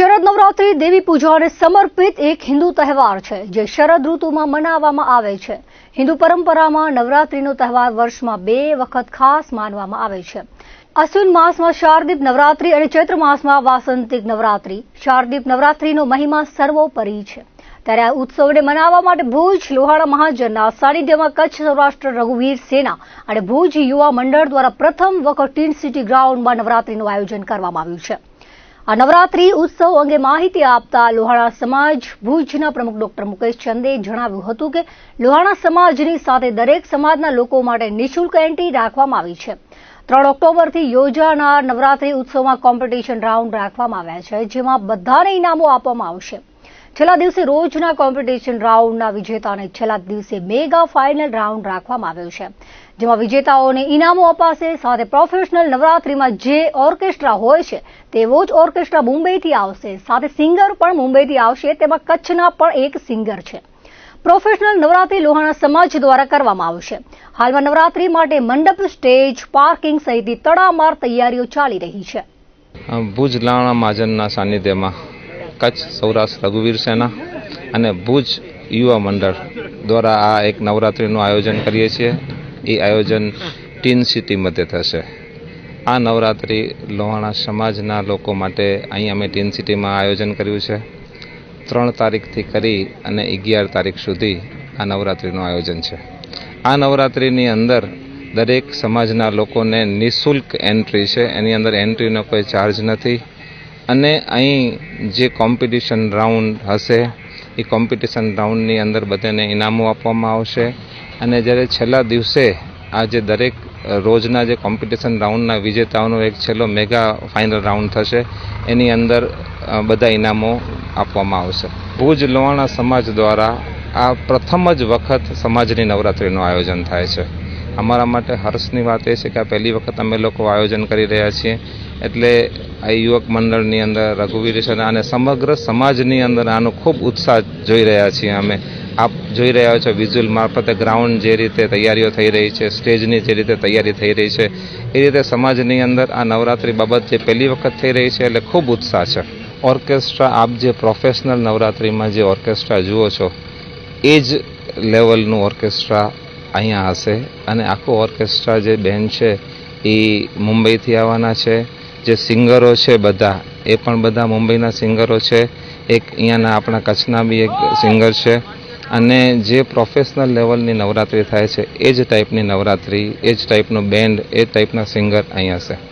શરદ નવરાત્રી દેવી પૂજાને સમર્પિત એક હિન્દુ તહેવાર છે, જે શરદ ઋતુમાં મનાવવામાં આવે છે. હિન્દુ પરંપરામાં નવરાત્રીનો તહેવાર વર્ષમાં બે વખત ખાસ માનવામાં આવે છે. અશ્વિન માસમાં શારદીપ નવરાત્રી અને ચૈત્ર માસમાં વાસંતિક નવરાત્રી. શારદીપ નવરાત્રીનો મહિમા સર્વોપરી છે. ત્યારે આ ઉત્સવને મનાવવા માટે ભુજ, લોહાણા મહાજનના સાનિધ્યમાં કચ્છ સૌરાષ્ટ્ર, રઘુવીર સેના અને ભુજ યુવા મંડળ દ્વારા પ્રથમ વખત ટીન સિટી ગ્રાઉન્ડમાં નવરાત્રીનું આયોજન કરવામાં આવ્યું છે. આ નવરાત્રી ઉત્સવ અંગે માહિતી આપતા લોહાણા સમાજ ભુજના પ્રમુખ ડોક્ટર મુકેશ ચંદે જણાવ્યું હતું કે લોહાણા સમાજની સાથે દરેક સમાજના લોકો માટે નિઃશુલ્ક એન્ટ્રી રાખવામાં આવી છે. ત્રણ ઓક્ટોબરથી યોજાનાર નવરાત્રી ઉત્સવમાં કોમ્પિટિશન રાઉન્ડ રાખવામાં આવ્યા છે, જેમાં બધાને ઇનામો આપવામાં આવશે. છેલ્લા દિવસે રોજના કોમ્પિટિશન રાઉન્ડના વિજેતાને છેલ્લા દિવસે મેગા ફાઇનલ રાઉન્ડ રાખવામાં આવ્યો છે. જેમાં વિજેતાઓને ઇનામો અપાશે, સાથે પ્રોફેશનલ નવરાત્રીમાં જે ઓર્કેસ્ટ્રા હોય છે, તેવો જ ઓર્કેસ્ટ્રા મુંબઈથી આવશે. સાથે સિંગર પણ મુંબઈથી આવશે, તેમાં કચ્છના પણ એક સિંગર છે. પ્રોફેશનલ નવરાત્રી લોહાણા સમાજ દ્વારા કરવામાં આવશે હાલમાં નવરાત્રી માટે મંડપ, સ્ટેજ પાર્કિંગ સહિતની તડામાર તૈયારીઓ ચાલી રહી છે. ભુજ લાણા મહાજનના સાનિધ્યમાં કચ્છ, સૌરાષ્ટ્ર, રઘુવીર સેના અને ભુજ યુવા મંડળ દ્વારા આ એક નવરાત્રિનું આયોજન કરીએ છીએ. એ આયોજન ટીન સિટી મધ્યે થશે. આ નવરાત્રિ લોહાણા સમાજના લોકો માટે અહીં અમે ટીન સિટીમાં આયોજન કર્યું છે. ત્રણ તારીખથી કરી અને અગિયાર તારીખ સુધી આ નવરાત્રિનું આયોજન છે. આ નવરાત્રિની અંદર દરેક સમાજના લોકોને નિઃશુલ્ક એન્ટ્રી છે. એની અંદર એન્ટ્રીનો કોઈ ચાર્જ નથી. અને અહીં જે કોમ્પિટિશન રાઉન્ડ હશે, એ કોમ્પિટિશન રાઉન્ડની અંદર બધાને ઇનામો આપવામાં આવશે. અને જ્યારે છેલ્લા દિવસે આ જે દરેક રોજના જે કોમ્પિટિશન રાઉન્ડના વિજેતાઓનો એક છેલ્લો મેગા ફાઇનલ રાઉન્ડ થશે, એની અંદર બધા ઇનામો આપવામાં આવશે. ભુજ લોહાણા સમાજ દ્વારા આ પ્રથમ જ વખત સમાજની નવરાત્રિનું આયોજન થાય છે. અમારા માટે હર્ષની વાત એ છે કે આ પહેલી વખત અમે લોકો આયોજન કરી રહ્યા છીએ. એટલે આ યુવક મંડળની અંદર રઘુવીર છે અને સમગ્ર સમાજની અંદર આનો ખૂબ ઉત્સાહ જોઈ રહ્યા છીએ અમે. આપ જોઈ રહ્યા છો વિઝ્યુઅલ મારફતે ગ્રાઉન્ડ જે રીતે તૈયારીઓ થઈ રહી છે સ્ટેજની જે રીતે તૈયારી થઈ રહી છે, એ રીતે સમાજની અંદર આ નવરાત્રી બાબત જે પહેલી વખત થઈ રહી છે એટલે ખૂબ ઉત્સાહ છે. ઓર્કેસ્ટ્રા, આપ જે પ્રોફેશનલ નવરાત્રિમાં જે ઓર્કેસ્ટ્રા જુઓ છો, એ જ લેવલનું ઓર્કેસ્ટ્રા અહીંયા હશે અને આખું ઓર્કેસ્ટ્રા જે બેન્ડ છે એ મુંબઈથી આવવાના છે. જે સિંગરો છે બધા, એ પણ બધા મુંબઈના સિંગરો છે. એક અહીંયાના આપણા કચ્છના બી એક સિંગર છે. અને જે પ્રોફેશનલ લેવલની નવરાત્રિ થાય છે, એ જ ટાઈપની નવરાત્રિ, એ જ ટાઈપનું બેન્ડ, એ ટાઈપના સિંગર અહીં હશે.